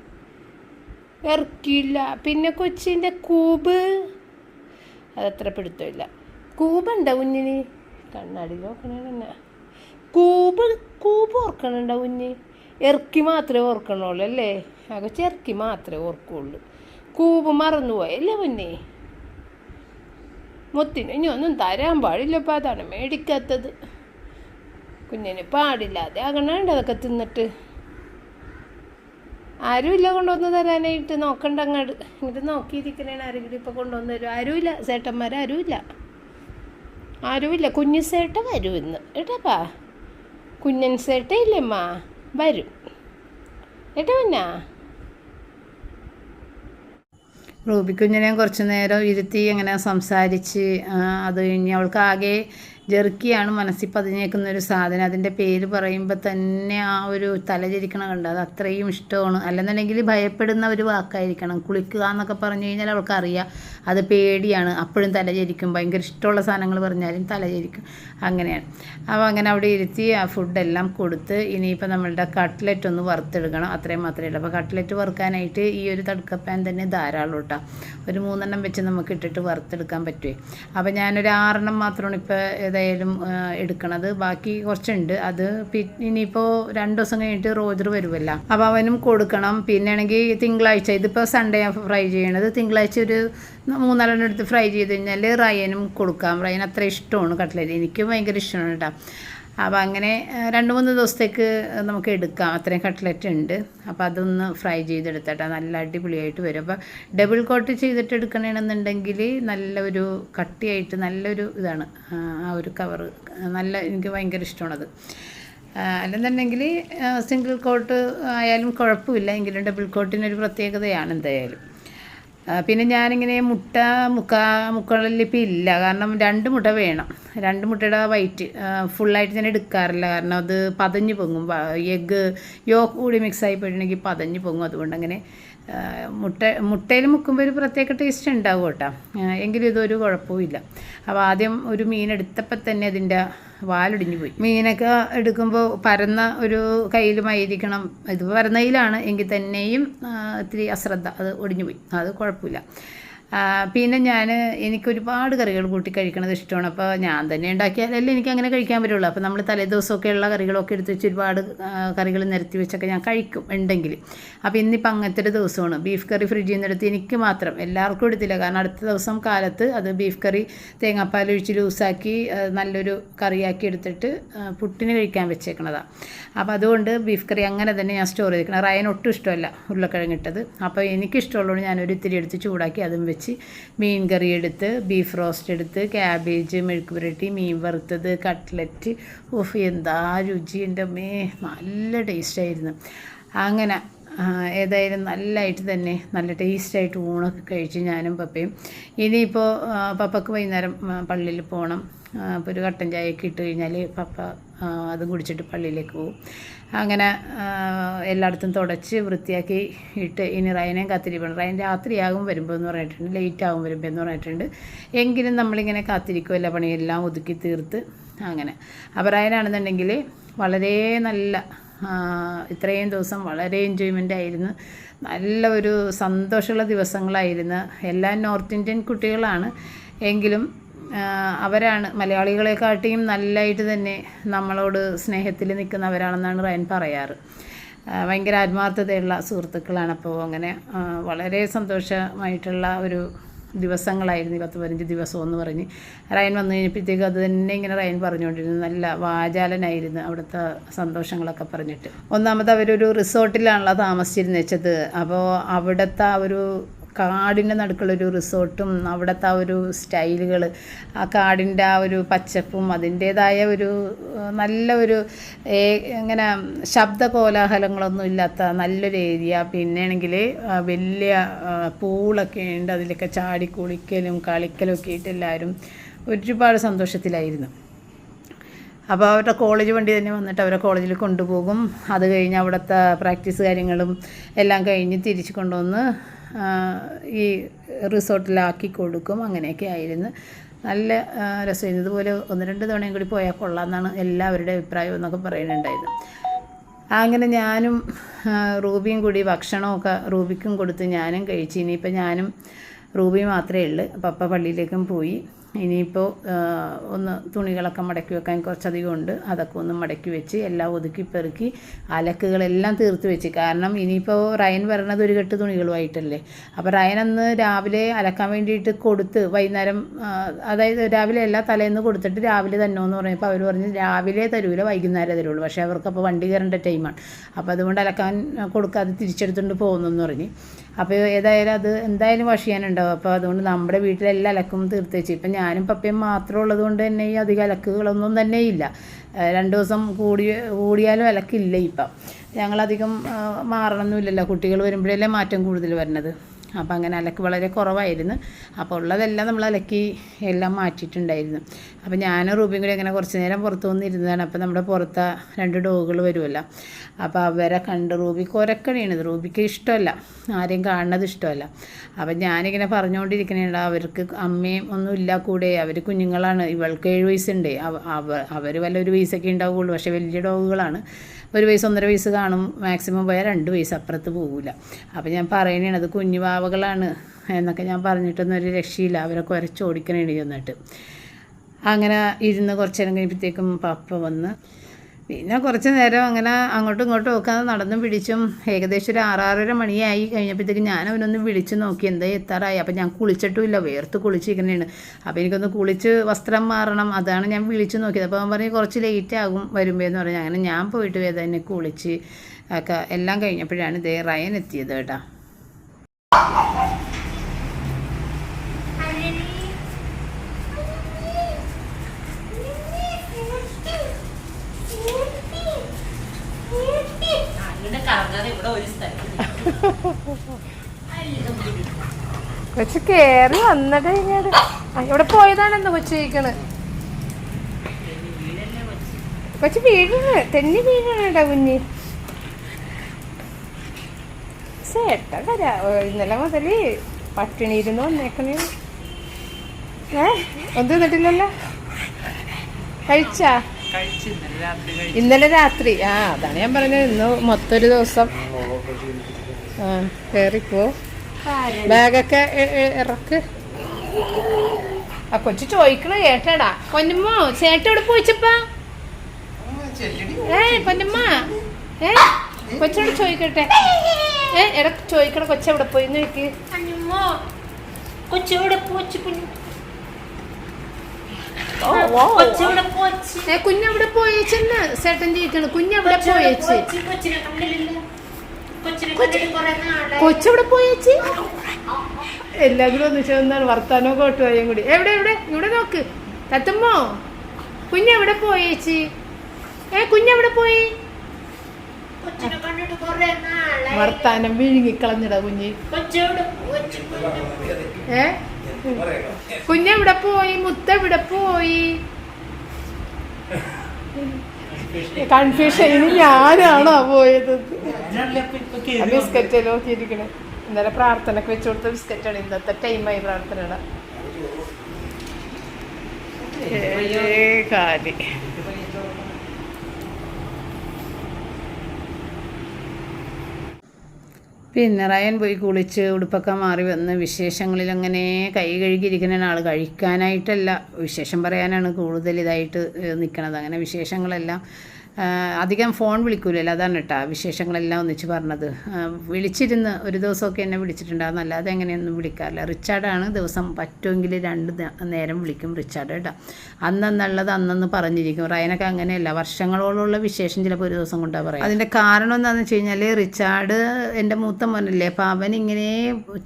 ഇറക്കിയില്ല. പിന്നെ കൊച്ചിന്റെ കൂബ്. അതത്ര പിടുത്തമില്ല. കൂബുണ്ടോ കുഞ്ഞിന്? കണ്ണാടി നോക്കണേ തന്നെ കൂബ് കൂബ് ഓർക്കണുണ്ടോ കുഞ്ഞ്? ഇറക്കി മാത്രമേ ഓർക്കണുള്ളൂ അല്ലേ? ആ കൊച്ചി ഇറക്കി മാത്രമേ ഓർക്കുള്ളൂ. കൂബ് മറന്നുപോയല്ലേ കുഞ്ഞേ മുത്തിന് ഇനി ഒന്നും തരാൻ പാടില്ലപ്പോൾ അതാണ് മേടിക്കാത്തത്. കുഞ്ഞിന് പാടില്ലാതെ ആകണുണ്ട് അതൊക്കെ തിന്നിട്ട്? ആരുമില്ല കൊണ്ടുവന്ന് തരാനായിട്ട് നോക്കണ്ട അങ്ങോട്ട് ഇങ്ങോട്ട് നോക്കിയിരിക്കണേ ആരെങ്കിലും ഇപ്പോൾ കൊണ്ടുവന്ന് തരും. ആരുമില്ല. ചേട്ടന്മാർ ആരുമില്ല. ആരുമില്ല. കുഞ്ഞു സേട്ട വരും ഇന്ന്. ഏട്ടാപ്പാ കുഞ്ഞൻ സേട്ട ഇല്ലമ്മ വരും. ഏട്ടാ പിന്നെ. റൂബിക്കുഞ്ഞിനെ കുറച്ച് നേരം ഇരുത്തി അങ്ങനെ സംസാരിച്ച് അത് കഴിഞ്ഞ് അവൾക്ക് ആകെ ജെർക്കിയാണ് മനസ്സിൽ പതിഞ്ഞേക്കുന്ന ഒരു സാധനം. അതിന്റെ പേര് പറയുമ്പോൾ തന്നെ ആ ഒരു തലചരിക്കണം കണ്ട? അത് അത്രയും ഇഷ്ടമാണ്. അല്ലെന്നുണ്ടെങ്കിൽ ഭയപ്പെടുന്ന ഒരു വാക്കായിരിക്കണം. കുളിക്കുക എന്നൊക്കെ പറഞ്ഞു കഴിഞ്ഞാൽ അവൾക്കറിയാം. അത് പേടിയാണ്. അപ്പോഴും തലചരിക്കും ഭയങ്കര ഇഷ്ടമുള്ള സാധനങ്ങൾ പറഞ്ഞാലും തലചരിക്കും അങ്ങനെയാണ്. അപ്പോൾ അങ്ങനെ അവിടെ ഇരുത്തി ആ ഫുഡെല്ലാം കൊടുത്ത് ഇനിയിപ്പോൾ നമ്മളുടെ കട്ട്ലറ്റ് ഒന്ന് വറുത്തെടുക്കണം. അത്രയും മാത്രമേ ഉള്ളൂ. അപ്പോൾ കട്ട്ലറ്റ് വറുക്കാനായിട്ട് ഈ ഒരു തടുക്കപ്പാൻ തന്നെ ധാരാളം കേട്ടോ ഒരു മൂന്നെണ്ണം വെച്ച് നമുക്ക് ഇട്ടിട്ട് വറുത്തെടുക്കാൻ പറ്റുമേ അപ്പോൾ ഞാനൊരു ആറെണ്ണം മാത്രമാണ് ഇപ്പോൾ ഏതായാലും എടുക്കണത്. ബാക്കി കുറച്ചുണ്ട്. അത് ഇനിയിപ്പോൾ രണ്ട് ദിവസം കഴിഞ്ഞിട്ട് റോജർ വരുമല്ലോ അപ്പോൾ അവനും കൊടുക്കണം. പിന്നെ ആണെങ്കിൽ തിങ്കളാഴ്ച ഇതിപ്പോൾ സൺഡേ ഫ്രൈ ചെയ്യണത്. തിങ്കളാഴ്ച ഒരു മൂന്നാലെണ്ണം എടുത്ത് ഫ്രൈ ചെയ്ത് കഴിഞ്ഞാൽ റയനും കൊടുക്കാം. റയൻ അത്ര ഇഷ്ടമാണ് കട്ട്ലറ്റ്. എനിക്കും ഭയങ്കര ഇഷ്ടമാണ് കേട്ടോ. അപ്പോൾ അങ്ങനെ രണ്ട് മൂന്ന് ദിവസത്തേക്ക് നമുക്ക് എടുക്കാം. അത്രയും കട്ട്ലറ്റ് ഉണ്ട്. അപ്പോൾ അതൊന്ന് ഫ്രൈ ചെയ്തെടുത്തിട്ട്. നല്ല അടിപൊളിയായിട്ട് വരും. അപ്പോൾ ഡബിൾ കോട്ട് ചെയ്തിട്ട് എടുക്കണമെന്നുണ്ടെങ്കിൽ നല്ലൊരു കട്ടിയായിട്ട് നല്ലൊരു ഇതാണ്. ആ, ഒരു കവറ് നല്ല എനിക്ക് ഭയങ്കര ഇഷ്ടമാണത്. അല്ലെന്നുണ്ടെങ്കിൽ സിംഗിൾ കോട്ട് ആയാലും കുഴപ്പമില്ല. എങ്കിലും ഡബിൾ കോട്ടിനൊരു പ്രത്യേകതയാണ് എന്തായാലും. പിന്നെ ഞാനിങ്ങനെ മുട്ട മുക്കാ മുക്കളിലിപ്പോൾ ഇല്ല. കാരണം രണ്ട് മുട്ട വേണം. രണ്ട് മുട്ടയുടെ വൈറ്റ് ഫുള്ളായിട്ട് ഞാൻ എടുക്കാറില്ല. കാരണം അത് പതഞ്ഞ് പൊങ്ങും. എഗ്ഗ് യോക്ക് കൂടി മിക്സ് ആയി പോയിട്ടുണ്ടെങ്കിൽ പതഞ്ഞ് പൊങ്ങും. അതുകൊണ്ട് അങ്ങനെ മുട്ട മുട്ടയിൽ മുക്കുമ്പോൾ ഒരു പ്രത്യേക ടേസ്റ്റ് ഉണ്ടാവും കേട്ടോ. എങ്കിലും ഇതൊരു കുഴപ്പമില്ല അപ്പോൾ ആദ്യം ഒരു മീൻ എടുത്തപ്പോൾ തന്നെ അതിന്റെ വാലൊടിഞ്ഞു പോയി. മീനൊക്കെ എടുക്കുമ്പോൾ പരന്ന ഒരു കയ്യിലുമായിരിക്കണം ഇത് പരന്നയിലാണ്. എങ്കിൽ തന്നെയും ഇത്തിരി അശ്രദ്ധ. അത് ഒടിഞ്ഞു പോയി. അത് കുഴപ്പമില്ല. പിന്നെ ഞാൻ എനിക്ക് ഒരുപാട് കറികൾ കൂട്ടി കഴിക്കണത് ഇഷ്ടമാണ്. അപ്പോൾ ഞാൻ തന്നെ ഉണ്ടാക്കിയാലല്ലേ എനിക്ക് അങ്ങനെ കഴിക്കാൻ പറ്റുള്ളൂ. അപ്പോൾ നമ്മൾ തലേദിവസമൊക്കെ ഉള്ള കറികളൊക്കെ എടുത്ത് വെച്ച് ഒരുപാട് കറികൾ നിരത്തി വെച്ചൊക്കെ ഞാൻ കഴിക്കും ഉണ്ടെങ്കിൽ അപ്പോൾ ഇന്നിപ്പോൾ അങ്ങനത്തെ ഒരു ദിവസമാണ്. ബീഫ് കറി ഫ്രിഡ്ജിൽ നിന്ന് എടുത്ത് എനിക്ക് മാത്രം എല്ലാവർക്കും എടുത്തില്ല. കാരണം അടുത്ത ദിവസം കാലത്ത് അത് ബീഫ് കറി തേങ്ങാപ്പാൽ ഒഴിച്ച് ലൂസാക്കി നല്ലൊരു കറിയാക്കി എടുത്തിട്ട് പുട്ടിന് കഴിക്കാൻ വെച്ചേക്കണതാണ് അപ്പോൾ അതുകൊണ്ട് ബീഫ് കറി അങ്ങനെ തന്നെ ഞാൻ സ്റ്റോർ ചെയ്തിരിക്കണം റയൻ ഒട്ടും ഇഷ്ടമല്ല ഉരുളക്കിഴങ്ങിട്ടത്. അപ്പോൾ എനിക്കിഷ്ടമുള്ളതുകൊണ്ട് ഞാനൊരു ഇത്തിരി എടുത്ത് ചൂടാക്കി അതും വെച്ച് മീൻ കറി എടുത്ത് ബീഫ് റോസ്റ്റ് എടുത്ത് ക്യാബേജ് മെഴുക്ക് പുരട്ടി മീൻ വറുത്തത് കട്ട്ലറ്റ് ഉഫ് എന്താ രുചി എന്റെ അമ്മേ. നല്ല ടേസ്റ്റായിരുന്നു അങ്ങനെ ഏതായാലും നല്ലതായിട്ട് തന്നെ നല്ല ടേസ്റ്റായിട്ട് ഊണൊക്കെ കഴിച്ച് ഞാനും പപ്പയും. ഇനിയിപ്പോൾ പപ്പക്ക് വൈകുന്നേരം പള്ളിയിൽ പോകണം അപ്പോൾ ഒരു കട്ടൻ ചായയൊക്കെ ഇട്ട് കഴിഞ്ഞാൽ പപ്പ അതും കുടിച്ചിട്ട് പള്ളിയിലേക്ക് പോകും. അങ്ങനെ എല്ലായിടത്തും തുടച്ച് വൃത്തിയാക്കി ഇട്ട് ഇനി റയനെയും കാത്തിരിക്കണം റയൻ രാത്രിയാകും വരുമ്പോൾ എന്ന് പറഞ്ഞിട്ടുണ്ട് ലേറ്റ് ആകും വരുമ്പോൾ എന്ന് പറഞ്ഞിട്ടുണ്ട്. എങ്കിലും നമ്മളിങ്ങനെ കാത്തിരിക്കും എല്ലാ പണിയെല്ലാം ഒതുക്കി തീർത്ത് അങ്ങനെ. അപ്പോൾ റയനാണെന്നുണ്ടെങ്കിൽ വളരെ നല്ല ഇത്രയും ദിവസം വളരെ എൻജോയ്മെന്റ് ആയിരുന്നു. നല്ല ഒരു സന്തോഷമുള്ള ദിവസങ്ങളായിരുന്നു. എല്ലാം നോർത്ത് ഇന്ത്യൻ കുട്ടികളാണ്. എങ്കിലും അവരാണ്. മലയാളികളെക്കാട്ടിയും നല്ലതായിട്ട് തന്നെ നമ്മളോട് സ്നേഹത്തിൽ നിൽക്കുന്നവരാണെന്നാണ് റയൻ പറയാറ്. ഭയങ്കര ആത്മാർത്ഥതയുള്ള സുഹൃത്തുക്കളാണ്. അപ്പോൾ അങ്ങനെ വളരെ സന്തോഷമായിട്ടുള്ള ഒരു ദിവസങ്ങളായിരുന്നു. പത്ത് പതിനഞ്ച് ദിവസം എന്ന് പറഞ്ഞ് റയൻ വന്നു കഴിഞ്ഞപ്പോഴത്തേക്ക് അത് തന്നെ ഇങ്ങനെ റയൻ പറഞ്ഞുകൊണ്ടിരുന്നു. നല്ല വാചാലനായിരുന്നു അവിടുത്തെ സന്തോഷങ്ങളൊക്കെ പറഞ്ഞിട്ട്. ഒന്നാമത് അവരൊരു റിസോർട്ടിലാണല്ലോ താമസിച്ചിരുന്നു വെച്ചത്. അപ്പോൾ അവിടുത്തെ ഒരു കാടിന്റെ നടുക്കുള്ളൊരു റിസോർട്ടും അവിടുത്തെ ആ ഒരു സ്റ്റൈലുകൾ ആ കാടിന്റെ ആ ഒരു പച്ചപ്പും അതിന്റേതായ ഒരു നല്ല ഒരു ഇങ്ങനെ ശബ്ദ കോലാഹലങ്ങളൊന്നും ഇല്ലാത്ത നല്ലൊരു ഏരിയ. പിന്നെ ആണെങ്കിൽ വലിയ പൂളൊക്കെ ഉണ്ട്. അതിലൊക്കെ ചാടി കുളിക്കലും കളിക്കലും ഒക്കെ ആയിട്ട് എല്ലാവരും ഒരുപാട് സന്തോഷത്തിലായിരുന്നു. അപ്പോൾ അവരുടെ കോളേജ് വണ്ടി തന്നെ വന്നിട്ട് അവരെ കോളേജിൽ കൊണ്ടുപോകും. അത് കഴിഞ്ഞ് അവിടുത്തെ പ്രാക്ടീസ് കാര്യങ്ങളും എല്ലാം കഴിഞ്ഞ് തിരിച്ച് കൊണ്ടുവന്ന് ഈ റിസോർട്ടിലാക്കി കൊടുക്കും. അങ്ങനെയൊക്കെ ആയിരുന്നു. നല്ല രസം. ഇതുപോലെ ഒന്ന് രണ്ട് തവണയും കൂടി പോയാൽ കൊള്ളാമെന്നാണ് എല്ലാവരുടെ അഭിപ്രായം എന്നൊക്കെ പറയുന്നുണ്ടായിരുന്നു. അങ്ങനെ ഞാനും റൂബിയും കൂടി ഭക്ഷണമൊക്കെ റൂബിക്കും കൊടുത്ത് ഞാനും കഴിച്ച്. ഇനിയിപ്പോൾ ഞാനും റൂബി മാത്രമേ ഉള്ളൂ. പപ്പ പള്ളിയിലേക്കും പോയി. ഇനിയിപ്പോൾ ഒന്ന് തുണികളൊക്കെ മടക്കി വെക്കാൻ കുറച്ചധികം ഉണ്ട്. അതൊക്കെ ഒന്ന് മടക്കി വെച്ച് എല്ലാം ഒതുക്കി പെറുക്കി അലക്കുകളെല്ലാം തീർത്ത് വെച്ച്. കാരണം ഇനിയിപ്പോൾ റയൻ വരണത് ഒരു കെട്ട് തുണികളുമായിട്ടല്ലേ. അപ്പോൾ റയൻ അന്ന് രാവിലെ അലക്കാൻ വേണ്ടിയിട്ട് കൊടുത്ത് വൈകുന്നേരം അതായത് രാവിലെ എല്ലാ തലേന്ന് കൊടുത്തിട്ട് രാവിലെ തന്നെ എന്ന് പറഞ്ഞപ്പോൾ അവർ പറഞ്ഞ് രാവിലെ തരൂല വൈകുന്നേരം തരുള്ളൂ. പക്ഷേ അവർക്കപ്പോൾ വണ്ടി കയറേണ്ട ടൈമാണ്. അപ്പോൾ അതുകൊണ്ട് അലക്കാൻ കൊടുക്കാതെ തിരിച്ചെടുത്തുകൊണ്ട് പോകുന്നെന്ന് പറഞ്ഞ്. അപ്പോൾ ഏതായാലും അത് എന്തായാലും വാഷ് ചെയ്യാനുണ്ടാവും. അപ്പോൾ അതുകൊണ്ട് നമ്മുടെ വീട്ടിലെല്ലാം അലക്കും തീർത്ത് വെച്ച്. ഇപ്പം ഞാനും പപ്പയും മാത്രം ഉള്ളത് കൊണ്ട് തന്നെ ഈ അധികം അലക്കുകളൊന്നും തന്നെ ഇല്ല. രണ്ട് ദിവസം കൂടി കൂടിയാലും അലക്കില്ല ഇപ്പം. ഞങ്ങളധികം മാറണമൊന്നുമില്ലല്ലോ കുട്ടികൾ വരുമ്പോഴല്ലേ മാറ്റം കൂടുതൽ വരുന്നത് അപ്പോൾ അങ്ങനെ അലക്ക് വളരെ കുറവായിരുന്നു. അപ്പോൾ ഉള്ളതെല്ലാം നമ്മൾ അലക്കി എല്ലാം മാറ്റിയിട്ടുണ്ടായിരുന്നു. അപ്പോൾ ഞാനും റൂബിയും കൂടി അങ്ങനെ കുറച്ച് നേരം പുറത്ത് വന്നിരുന്നതാണ്. അപ്പോൾ നമ്മുടെ പുറത്ത് രണ്ട് ഡോഗുകൾ വരുമല്ലോ. അപ്പോൾ അവരെ കണ്ട് റൂബി ഒരക്കണിയാണ് റൂബിക്ക് ഇഷ്ടമല്ല. ആരെയും കാണുന്നത് ഇഷ്ടമല്ല. അപ്പം ഞാനിങ്ങനെ പറഞ്ഞുകൊണ്ടിരിക്കണേണ്ട. അവർക്ക് അമ്മയും ഒന്നും ഇല്ല കൂടെ. അവർ കുഞ്ഞുങ്ങളാണ്. ഇവൾക്ക് ഏഴ് വയസ്സുണ്ട്. അവ അവർ വല്ല ഒരു വയസ്സൊക്കെ ഉണ്ടാവുകയുള്ളൂ. പക്ഷേ വലിയ ഡോഗുകളാണ്. ഒരു വയസ്സ് ഒന്നര വയസ്സ് കാണും. മാക്സിമം പോയാൽ രണ്ട് വയസ്സ് അപ്പുറത്ത് പോകില്ല അപ്പോൾ ഞാൻ പറയണേണ് അത് കുഞ്ഞു വാവകളാണ് എന്നൊക്കെ ഞാൻ പറഞ്ഞിട്ടൊന്നും ഒരു രക്ഷയില്ല. അവരെ കുരച്ചോടിക്കണേണ് ചെന്നിട്ട്. അങ്ങനെ ഇരുന്ന് കുറച്ച് നേരം കഴിയുമ്പോഴത്തേക്കും പപ്പ വന്ന് പിന്നെ കുറച്ച് നേരം അങ്ങനെ അങ്ങോട്ടും ഇങ്ങോട്ടും ഒക്കെ നടന്നും പിടിച്ചും ഏകദേശം ഒരു ആറാറര മണിയായി കഴിഞ്ഞപ്പോഴത്തേക്ക് ഞാൻ അവനൊന്ന് വിളിച്ച് നോക്കി. എന്താ എത്താറായി? അപ്പം ഞാൻ കുളിച്ചിട്ടുമില്ല വേർത്ത് കുളിച്ചിരിക്കുന്നതാണ് അപ്പോൾ എനിക്കൊന്ന് കുളിച്ച് വസ്ത്രം മാറണം അതാണ് ഞാൻ വിളിച്ച് നോക്കിയത്. അപ്പോൾ അവൻ പറഞ്ഞ് കുറച്ച് ലേറ്റ് ആകും വരുമ്പോൾ എന്ന് പറഞ്ഞു. അങ്ങനെ ഞാൻ പോയിട്ട് വേദന കുളിച്ച് ഒക്കെ എല്ലാം കഴിഞ്ഞപ്പോഴാണ് ദേ റയൻ എത്തിയത് കേട്ടോ. കൊച്ചു കേറി വന്നിട്ട് കഴിഞ്ഞാട് ഇവിടെ പോയതാണെന്ന് കൊച്ചു ചോദിക്കണ്. കൊച്ചു വീഴണ് തെന്നി വീഴാണ് കേട്ടോ കുഞ്ഞി ചേട്ട കരാ ഇന്നലെ മുതൽ പട്ടിണിയിരുന്ന് വന്നേക്കണേ. ഏ ഒന്നും തിന്നിട്ടില്ലല്ലോ? കഴിച്ചാ. ഇന്നലെ രാത്രി. ആ അതാണ് ഞാൻ പറഞ്ഞത്. ഇന്ന് മൊത്തം ഒരു ദിവസം ആ ബാഗൊക്കെ ഇറക്ക്. ആ കൊച്ചു ചോദിക്കണോ കേട്ടടാ പൊന്നമ്മോ ചേട്ട എവിടെ പോയിച്ചപ്പാ? ഏ പൊന്നമ്മ. ഏ കൊച്ചോട് ചോദിക്കട്ടെ. ഏ ഇടയ്ക്ക് ചോദിക്കണ കൊച്ചെവിടെ പോയി? നോക്കി കൊച്ചവിടെ പോയി കുഞ്ഞു? കുഞ്ഞവിടെ പോയേച്ചെന്ന്? ചേട്ടൻ ചോദിക്കണ കുഞ്ഞവിടെ പോയേച്ച്? കൊച്ചവിടെ പോയേച്ചി എല്ലാത്തിലും ഒന്നിച്ച് വന്നാണ് വർത്താനോ കോട്ടുപോയും കൂടി എവിടെ എവിടെ? ഇവിടെ നോക്ക്. തത്തുമ്മോ? കുഞ്ഞെവിടെ പോയേച്ചി ഏ കുഞ്ഞെവിടെ പോയി? വർത്താനം വിഴുങ്ങിക്കളഞ്ഞിട കുഞ്ഞ്. ഏ? കുഞ്ഞെവിടെ പോയി? മുത്തെവിടെ പോയി? കൺഫ്യൂഷൻ ഇനി ഞാനാണോ പോയത്? ബിസ്ക്കറ്റ് നോക്കിയിരിക്കണേ? ഇന്നലെ പ്രാർത്ഥനക്ക് വെച്ചു കൊടുത്ത ബിസ്ക്കറ്റാണ് ഇന്നത്തെ ടൈമായി പ്രാർത്ഥനയുടെ കാലി. പിന്നെ റയൻ പോയി കുളിച്ച് ഉടുപ്പൊക്കെ മാറി വന്ന് വിശേഷങ്ങളിൽ അങ്ങനെ കൈ കഴുകിയിരിക്കുന്ന ആൾ കഴിക്കാനായിട്ടല്ല. വിശേഷം പറയാനാണ് കൂടുതൽ ഇതായിട്ട് നിൽക്കണത് അങ്ങനെ വിശേഷങ്ങളെല്ലാം അധികം ഫോൺ വിളിക്കൂലല്ലോ. അതാണ് കേട്ടോ വിശേഷങ്ങളെല്ലാം ഒന്നിച്ച് പറഞ്ഞത്. വിളിച്ചിരുന്ന് ഒരു ദിവസമൊക്കെ എന്നെ വിളിച്ചിട്ടുണ്ടാകും അല്ലാതെ എങ്ങനെയൊന്നും വിളിക്കാറില്ല. റിച്ചാർഡാണ് ദിവസം പറ്റുമെങ്കിൽ രണ്ട് നേരം വിളിക്കും റിച്ചാർഡ് കേട്ടോ അന്നെന്നുള്ളത് അന്നെന്ന് പറഞ്ഞിരിക്കും. റയനൊക്കെ അങ്ങനെയല്ല. വർഷങ്ങളോളമുള്ള വിശേഷം ചിലപ്പോൾ ഒരു ദിവസം കൊണ്ടാണ് പറയാം. അതിന്റെ കാരണം എന്താണെന്ന് വെച്ച് കഴിഞ്ഞാൽ റിച്ചാർഡ് എന്റെ മൂത്ത മോനല്ലേ. അപ്പോൾ അവൻ ഇങ്ങനെ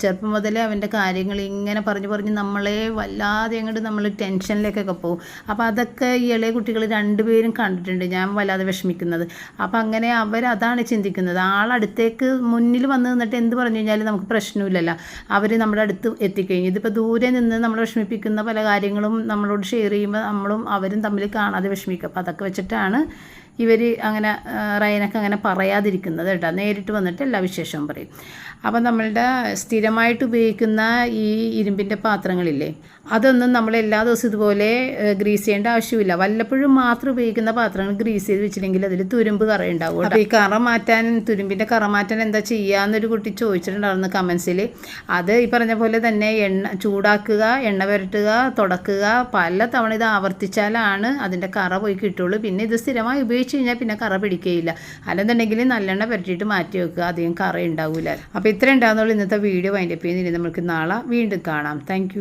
ചെറുപ്പം മുതലേ അവന്റെ കാര്യങ്ങൾ ഇങ്ങനെ പറഞ്ഞു പറഞ്ഞ് നമ്മളെ വല്ലാതെ അങ്ങോട്ട് നമ്മൾ ടെൻഷനിലേക്കൊക്കെ പോകും. അപ്പോൾ അതൊക്കെ ഈ ഇളയ കുട്ടികൾ രണ്ടുപേരും കണ്ടിട്ടുണ്ട്. ഞാൻ വല്ലാതെ വിഷമിക്കുന്നത്. അപ്പോൾ അങ്ങനെ അവർ അതാണ് ചിന്തിക്കുന്നത്. ആളടുത്തേക്ക് മുന്നിൽ വന്ന് നിന്നിട്ട് എന്ത് പറഞ്ഞു കഴിഞ്ഞാലും നമുക്ക് പ്രശ്നമില്ലല്ലോ. അവർ നമ്മുടെ അടുത്ത് എത്തിക്കഴിഞ്ഞു. ഇതിപ്പോൾ ദൂരെ നിന്ന് നമ്മളെ വിഷമിപ്പിക്കുന്ന പല കാര്യങ്ങളും നമ്മളോട് ഷെയർ ചെയ്യുമ്പോൾ നമ്മളും അവരും തമ്മിൽ കാണാതെ വിഷമിക്കും. അപ്പോൾ അതൊക്കെ വെച്ചിട്ടാണ് ഇവർ അങ്ങനെ റയനൊക്കെ അങ്ങനെ പറയാതിരിക്കുന്നത് കേട്ടോ. നേരിട്ട് വന്നിട്ട് എല്ലാ വിശേഷവും പറയും. അപ്പം നമ്മളുടെ സ്ഥിരമായിട്ട് ഉപയോഗിക്കുന്ന ഈ ഇരുമ്പിന്റെ പാത്രങ്ങളില്ലേ അതൊന്നും നമ്മൾ എല്ലാ ദിവസവും ഇതുപോലെ ഗ്രീസ് ചെയ്യേണ്ട ആവശ്യമില്ല. വല്ലപ്പോഴും മാത്രം ഉപയോഗിക്കുന്ന പാത്രങ്ങൾ ഗ്രീസ് ചെയ്ത് വെച്ചില്ലെങ്കിൽ അതിൽ തുരുമ്പ് കറ ഉണ്ടാവും അപ്പോൾ ഈ കറ മാറ്റാൻ തുരുമ്പിന്റെ കറ മാറ്റാൻ എന്താ ചെയ്യാന്നൊരു കുട്ടി ചോദിച്ചിട്ടുണ്ടായിരുന്നു കമൻസിൽ അത് ഈ പറഞ്ഞ പോലെ തന്നെ എണ്ണ ചൂടാക്കുക എണ്ണ പുരട്ടുക തുടക്കുക പല തവണ ഇത് ആവർത്തിച്ചാലാണ് അതിന്റെ കറ പോയി കിട്ടുള്ളൂ. പിന്നെ ഇത് സ്ഥിരമായി ഉപയോഗിച്ച് കഴിഞ്ഞാൽ പിന്നെ കറ പിടിക്കുകയില്ല അല്ലെന്നുണ്ടെങ്കിൽ നല്ലെണ്ണ പുരട്ടിയിട്ട് മാറ്റി വെക്കുക അധികം കറ ഉണ്ടാവില്ല അപ്പോൾ ഇത്ര ഉണ്ടാകുന്നുള്ളൂ ഇന്നത്തെ വീഡിയോ വൈൻഡപ്പ് ചെയ്യുന്നില്ല നമുക്ക് നാളെ വീണ്ടും കാണാം. താങ്ക്